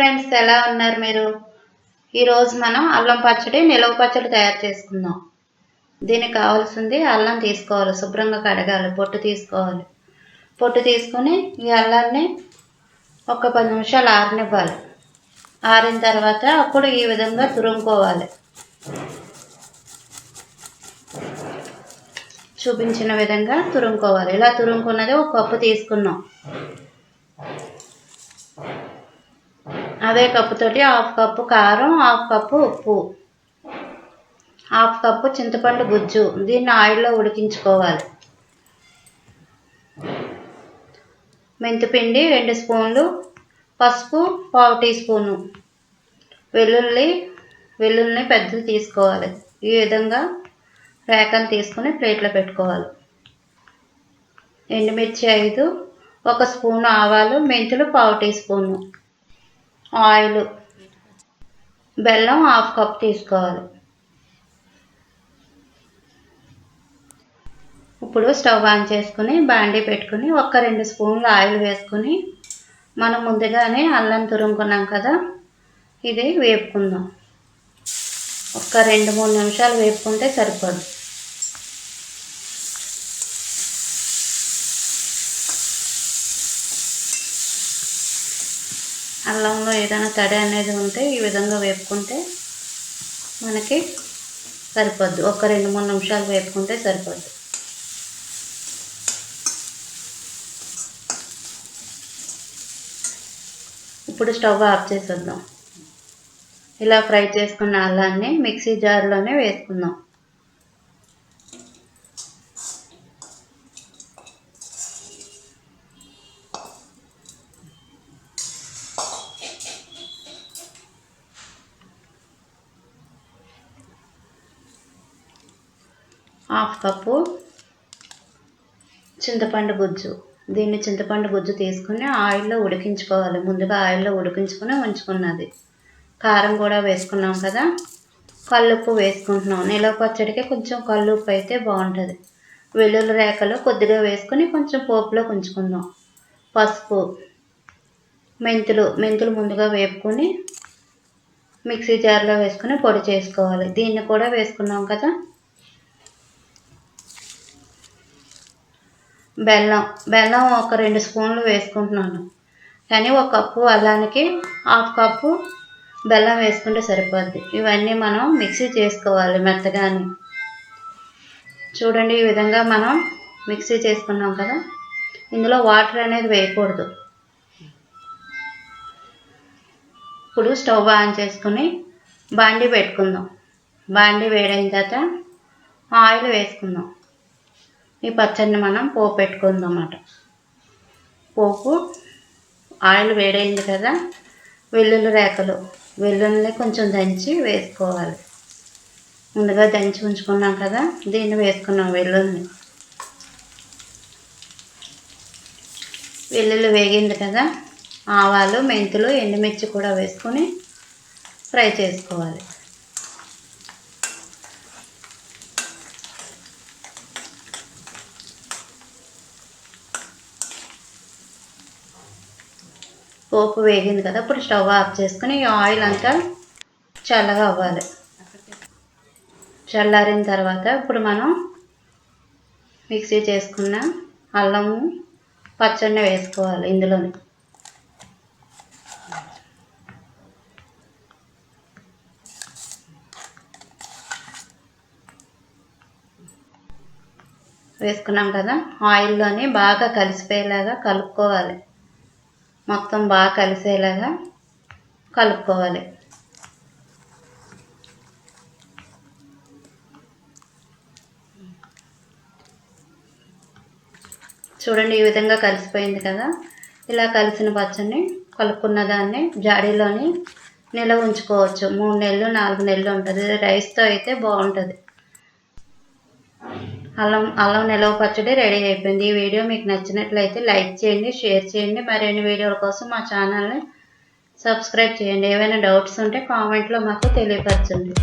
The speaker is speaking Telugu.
ఫ్రెండ్స్ ఎలా ఉన్నారు మీరు? ఈరోజు మనం అల్లం పచ్చడి నిలవ పచ్చడి తయారు చేసుకుందాం. దీనికి కావాల్సింది అల్లం తీసుకోవాలి శుభ్రంగా కడగాలి పొట్టు తీసుకోవాలి. పొట్టు తీసుకొని ఈ అల్లాన్ని ఒక పది నిమిషాలు ఆరనివ్వాలి. ఆరిన తర్వాత అప్పుడు ఈ విధంగా తురుముకోవాలి. చూపించిన విధంగా తురుముకోవాలి. ఇలా తురుముకున్నది ఒక కప్పు తీసుకున్నాం. అదే కప్పుతోటి హాఫ్ కప్పు కారం హాఫ్ కప్పు ఉప్పు. హాఫ్ కప్పు చింతపండు గుజ్జు. దీన్ని ఆయిల్లో ఉడికించుకోవాలి. మెంతిపిండి రెండు స్పూన్లు పసుపు పావు టీ స్పూను. వెల్లుల్లి వెల్లుల్లిని పెద్దలు తీసుకోవాలి. ఈ విధంగా రేకను తీసుకుని ప్లేట్లో పెట్టుకోవాలి. ఎండుమిర్చి ఐదు ఒక స్పూను ఆవాలు మెంతులు పావు టీ స్పూను. ఆయిల్. బెల్లం హాఫ్ కప్ తీసుకోవాలి. ఇప్పుడు స్టవ్ ఆన్ చేసుకుని బాండీ పెట్టుకుని ఒక రెండు స్పూన్లు ఆయిల్ వేసుకుని మనం ముందుగానే అల్లం తురుముకున్నాం కదా ఇది వేపుకుందాం. ఒక రెండు మూడు నిమిషాలు వేపుకుంటే సరిపోదు అల్లంలో ఏదైనా తడి అనేది ఉంటే ఈ విధంగా వేపుకుంటే మనకి సరిపోద్ది. ఒక రెండు మూడు నిమిషాలు వేపుకుంటే సరిపోద్ది. ఇప్పుడు స్టవ్ ఆఫ్ చేసేద్దాం. ఇలా ఫ్రై చేసుకున్న అల్లాన్ని మిక్సీ జార్లోనే వేసుకుందాం. హాఫ్ కప్పు చింతపండు గుజ్జు. దీన్ని చింతపండు గుజ్జు తీసుకుని ఆయిల్లో ఉడికించుకోవాలి. ముందుగా ఆయిల్లో ఉడికించుకుని ఉంచుకున్నది. కారం కూడా వేసుకున్నాం కదా? కల్లుప్పు వేసుకుంటున్నాం. నిలవ పచ్చడికి కొంచెం కల్లుప్పు అయితే బాగుంటుంది. వెల్లుల్లి రేఖలు కొద్దిగా వేసుకుని కొంచెం పోపులో ఉంచుకుందాం. పసుపు మెంతులు మెంతులు ముందుగా వేపుకొని మిక్సీ జార్లో వేసుకుని పొడి చేసుకోవాలి. దీన్ని కూడా వేసుకున్నాం కదా? బెల్లం బెల్లం ఒక రెండు స్పూన్లు వేసుకుంటున్నాను. కానీ ఒక కప్పు అల్లానికి హాఫ్ కప్పు బెల్లం వేసుకుంటే సరిపోద్ది. ఇవన్నీ మనం మిక్సీ చేసుకోవాలి మెత్తగాని. చూడండి ఈ విధంగా మనం మిక్సీ చేసుకున్నాం కదా ఇందులో వాటర్ అనేది వేయకూడదు. ఇప్పుడు స్టవ్ ఆన్ చేసుకుని బాండి పెట్టుకుందాం. బాండి వేడైన తర్వాత ఆయిల్ వేసుకుందాం. ఈ పచ్చడిని మనం పోపు పెట్టుకుందాం అన్నమాట పోపు ఆయిల్ వేడైంది కదా వెల్లుల్లి రేఖలు వెల్లుల్లి కొంచెం దంచి వేసుకోవాలి. ముందుగా దంచి ఉంచుకున్నాం కదా దీన్ని వేసుకున్నాం వెల్లుల్లి వెల్లుల్లి వేగింది కదా ఆవాలు మెంతులు ఎండుమిర్చి కూడా వేసుకొని ఫ్రై చేసుకోవాలి. పోపు వేగింది కదా ఇప్పుడు స్టవ్ ఆఫ్ చేసుకుని ఆయిల్ అంతా చల్లగా అవ్వాలి. చల్లారిన తర్వాత ఇప్పుడు మనం మిక్సీ చేసుకున్న అల్లము పచ్చడిని వేసుకోవాలి ఇందులోని. వేసుకున్నాం కదా ఆయిల్లోని బాగా కలిసిపోయేలాగా కలుపుకోవాలి. మొత్తం బాగా కలిసేలాగా కలుపుకోవాలి. చూడండి ఈ విధంగా కలిసిపోయింది కదా. ఇలా కలిసిన పచ్చడిని కలుపుకున్న దాన్ని జాడీలోని నిల్వ ఉంచుకోవచ్చు. మూడు నెలలు నాలుగు నెలలు ఉంటుంది. రైస్తో అయితే బాగుంటుంది. అల్లం అల్లం నిలవ పచ్చడి రెడీ అయిపోయింది. ఈ వీడియో మీకు నచ్చినట్లయితే లైక్ చేయండి షేర్ చేయండి. మరిన్ని వీడియోల కోసం మా ఛానల్ని సబ్స్క్రైబ్ చేయండి. ఏవైనా డౌట్స్ ఉంటే కామెంట్లో మాకు తెలియపరచండి.